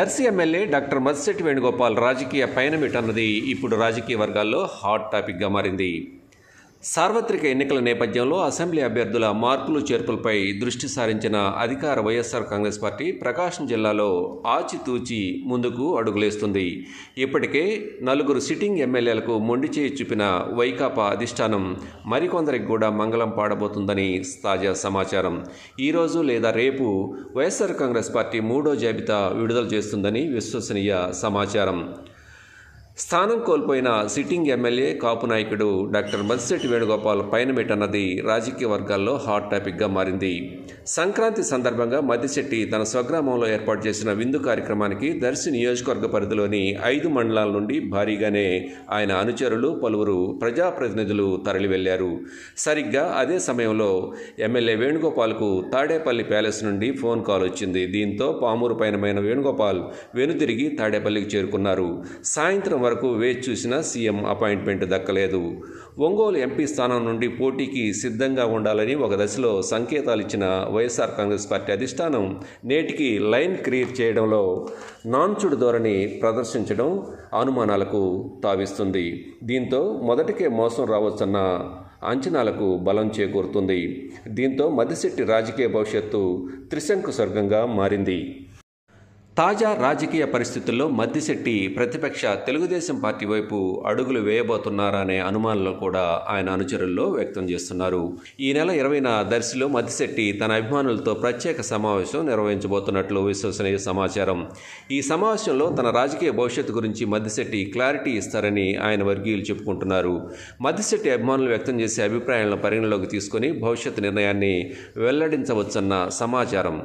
Darsi MLA doctor మత్స్యటి వేణుగోపాల్ రాజకీయ పయనమిటన్నది ఇప్పుడు రాజకీయ వర్గాల్లో హాట్ టాపిక్గా మారింది. సార్వత్రిక ఎన్నికల నేపథ్యంలో అసెంబ్లీ అభ్యర్థుల మార్పులు చేర్పులపై దృష్టి సారించిన అధికార వైఎస్ఆర్ కాంగ్రెస్ పార్టీ ప్రకాశం జిల్లాలో ఆచితూచి ముందుకు అడుగులేస్తుంది. ఇప్పటికే నలుగురు సిట్టింగ్ ఎమ్మెల్యేలకు మొండి చేయి చూపిన వైకాపా అధిష్టానం మరికొందరికి కూడా మంగళం పాడబోతుందని తాజా సమాచారం. ఈరోజు లేదా రేపు వైఎస్ఆర్ కాంగ్రెస్ పార్టీ మూడో జాబితా విడుదల చేస్తుందని విశ్వసనీయ సమాచారం. స్థానం కోల్పోయిన సిట్టింగ్ ఎమ్మెల్యే కాపు నాయకుడు డాక్టర్ మత్స్యటి వేణుగోపాల్ పైనమిట్ అన్నది రాజకీయ వర్గాల్లో హాట్ టాపిక్గా మారింది. సంక్రాంతి సందర్భంగా మద్దిశెట్టి తన స్వగ్రామంలో ఏర్పాటు చేసిన విందు కార్యక్రమానికి దర్శి నియోజకవర్గ పరిధిలోని ఐదు మండలాల నుండి భారీగానే ఆయన అనుచరులు పలువురు ప్రజాప్రతినిధులు తరలివెళ్ళారు. సరిగ్గా అదే సమయంలో ఎమ్మెల్యే వేణుగోపాల్కు తాడేపల్లి ప్యాలెస్ నుండి ఫోన్ కాల్ వచ్చింది. దీంతో పామూరు పైనమైన వేణుగోపాల్ వెనుతిరిగి తాడేపల్లికి చేరుకున్నారు. సాయంత్రం వరకు వేచి చూసిన సీఎం అపాయింట్మెంట్ దక్కలేదు. ఒంగోలు ఎంపీ స్థానం నుండి పోటీకి సిద్ధంగా ఉండాలని ఒక దశలో సంకేతాలు ఇచ్చిన వైఎస్ఆర్ కాంగ్రెస్ పార్టీ అధిష్టానం నేటికి లైన్ క్రియేట్ చేయడంలో నాన్చుడు ధోరణి ప్రదర్శించడం అనుమానాలకు తావిస్తుంది. దీంతో మొదటికే మోసం రావచ్చన్న అంచనాలకు బలం చేకూరుతుంది. దీంతో మద్దిశెట్టి రాజకీయ భవిష్యత్తు త్రిశంకు స్వర్గంగా మారింది. తాజా రాజకీయ పరిస్థితుల్లో మద్దిశెట్టి ప్రతిపక్ష తెలుగుదేశం పార్టీ వైపు అడుగులు వేయబోతున్నారా అనే అనుమానాలు కూడా ఆయన అనుచరుల్లో వ్యక్తం చేస్తున్నారు. ఈ నెల ఇరవైన దర్శిలో మద్దిశెట్టి తన అభిమానులతో ప్రత్యేక సమావేశం నిర్వహించబోతున్నట్లు విశ్వసనీయ సమాచారం. ఈ సమావేశంలో తన రాజకీయ భవిష్యత్తు గురించి మద్దిశెట్టి క్లారిటీ ఇస్తారని ఆయన వర్గీయులు చెప్పుకుంటున్నారు. మద్దిశెట్టి అభిమానులు వ్యక్తం చేసే అభిప్రాయాలను పరిగణలోకి తీసుకొని భవిష్యత్ నిర్ణయాన్ని వెల్లడించవచ్చన్న సమాచారం.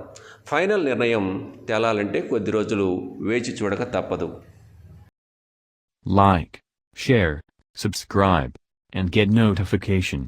ఫైనల్ నిర్ణయం తేలాలంటే కొద్ది రోజులు వేచి చూడక తప్పదు Like, share, subscribe, and get notification.